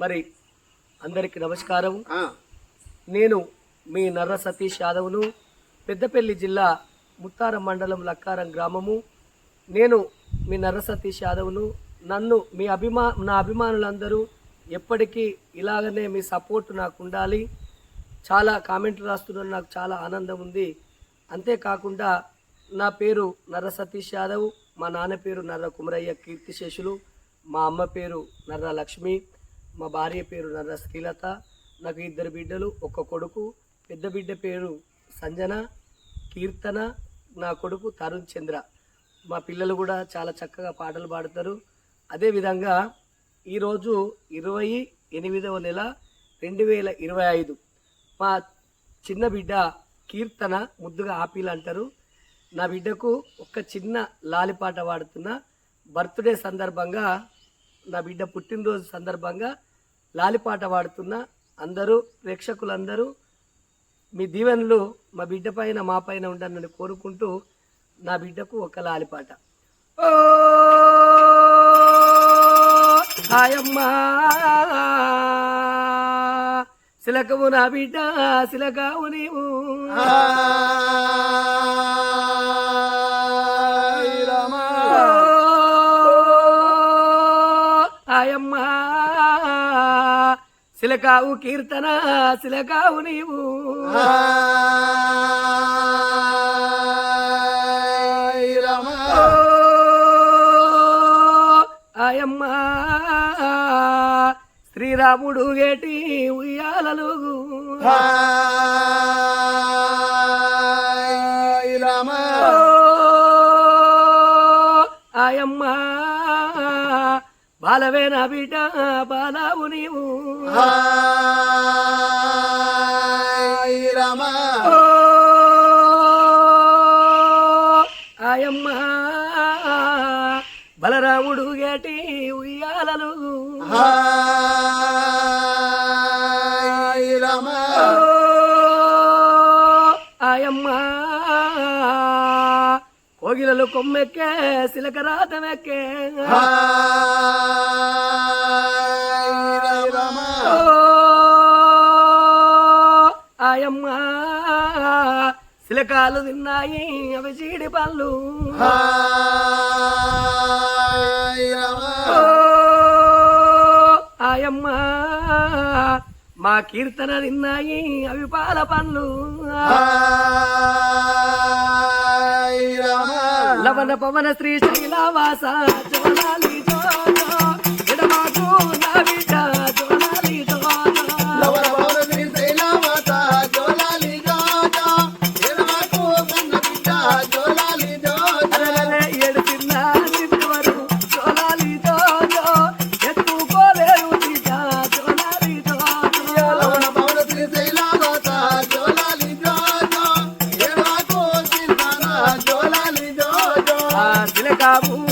మరి అందరికి నమస్కారం. నేను మీ నర్ర సతీష్ యాదవ్ను పెద్దపల్లి జిల్లా ముత్తారం మండలం లక్కారం గ్రామము. నేను మీ నర్ర సతీష్ యాదవ్ను నన్ను మీ అభిమా నా అభిమానులందరూ ఎప్పటికీ ఇలాగనే మీ సపోర్ట్ నాకు ఉండాలి. చాలా కామెంట్లు రాస్తున్నారు నాకు చాలా ఆనందం ఉంది. అంతేకాకుండా నా పేరు నర్ర సతీష్ యాదవ్ మా నాన్న పేరు నర్ర కుమరయ్య కీర్తిశేషులు మా అమ్మ పేరు నర్ర లక్ష్మి. మా భార్య పేరు నర్ర శ్రీలత నాకు ఇద్దరు బిడ్డలు ఒక కొడుకు. పెద్ద బిడ్డ పేరు సంజన కీర్తన నా కొడుకు తరుణ్ చంద్ర. మా పిల్లలు కూడా చాలా చక్కగా పాటలు పాడతారు. అదేవిధంగా ఈరోజు ఇరవై ఎనిమిదవ నెల రెండు వేల ఇరవై ఐదు. మా చిన్న బిడ్డ కీర్తన ముద్దుగా ఆపిల్ అంటారు. నా బిడ్డకు ఒక చిన్న లాలిపాట పాడుతున్న. బర్త్డే సందర్భంగా నా బిడ్డ పుట్టినరోజు సందర్భంగా లాలిపాట పాడుతున్న అందరూ ప్రేక్షకులందరూ మీ దీవెనలు మా బిడ్డ పైన మా పైన ఉండాలని కోరుకుంటూ నా బిడ్డకు ఒక లాలిపాట. ఓ హాయమ్మా సిలకము నా బిడ్డ సిలకావు నీవు. సిలకావు కీర్తన సిలకావు నీవు. ఆయమ్మా శ్రీరాముడు గేటి ఉయ్యాలలు బాలవే నా బిడ్డ బాలావు నీవు రామా. ఆయమ్మా బలరాముడు గేటి ఉయ్యాలలు. ఆయమ్మా కోగిలలు కొమ్మెక్కే సిలక రాతమెక్కే ఆయ్ రామా. ఆయమ్మా సిలకాలు తిన్నాయి అవి చీడి పళ్ళు ఆయమ్మ ఆయమ్మా మా కీర్తన తిన్నాయి అవి పాల పళ్ళు పవన పవన శ్రీ శైలవాస జోలాలి జోజో ఎడమాకు నా విచార love.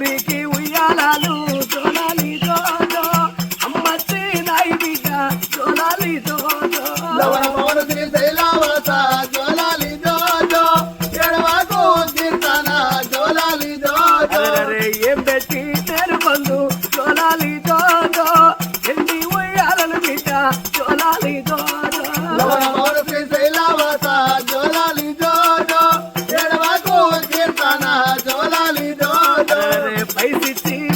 ఊరికి ఉయ్యాలాలు జోలాలి జోజో అమ్మచ్చి నాయి బిడ్డ జోలాలి జోజో లవణ మౌన శ్రీ శైలావాస జోలాలి జోజో ఎడవకు కీర్తన జోలాలి జోజో ఏం పెట్టి everything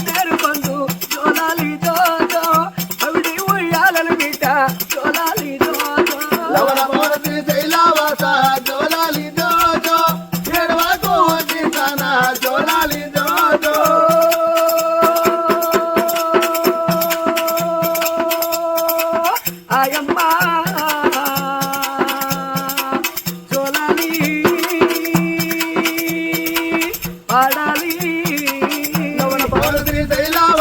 ಯಾವ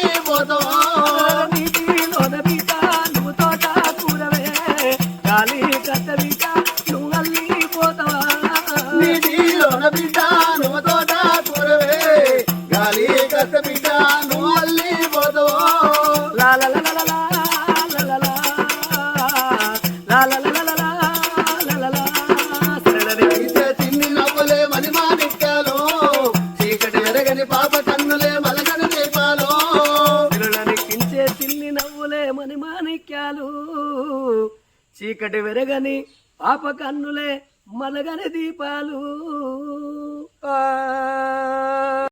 నవ్వులే చీకటి పాప కన్నులే మలగని దీపాలు నవ్వులే చీకటి వెరగని పాప కన్నులే మలగని దీపాలు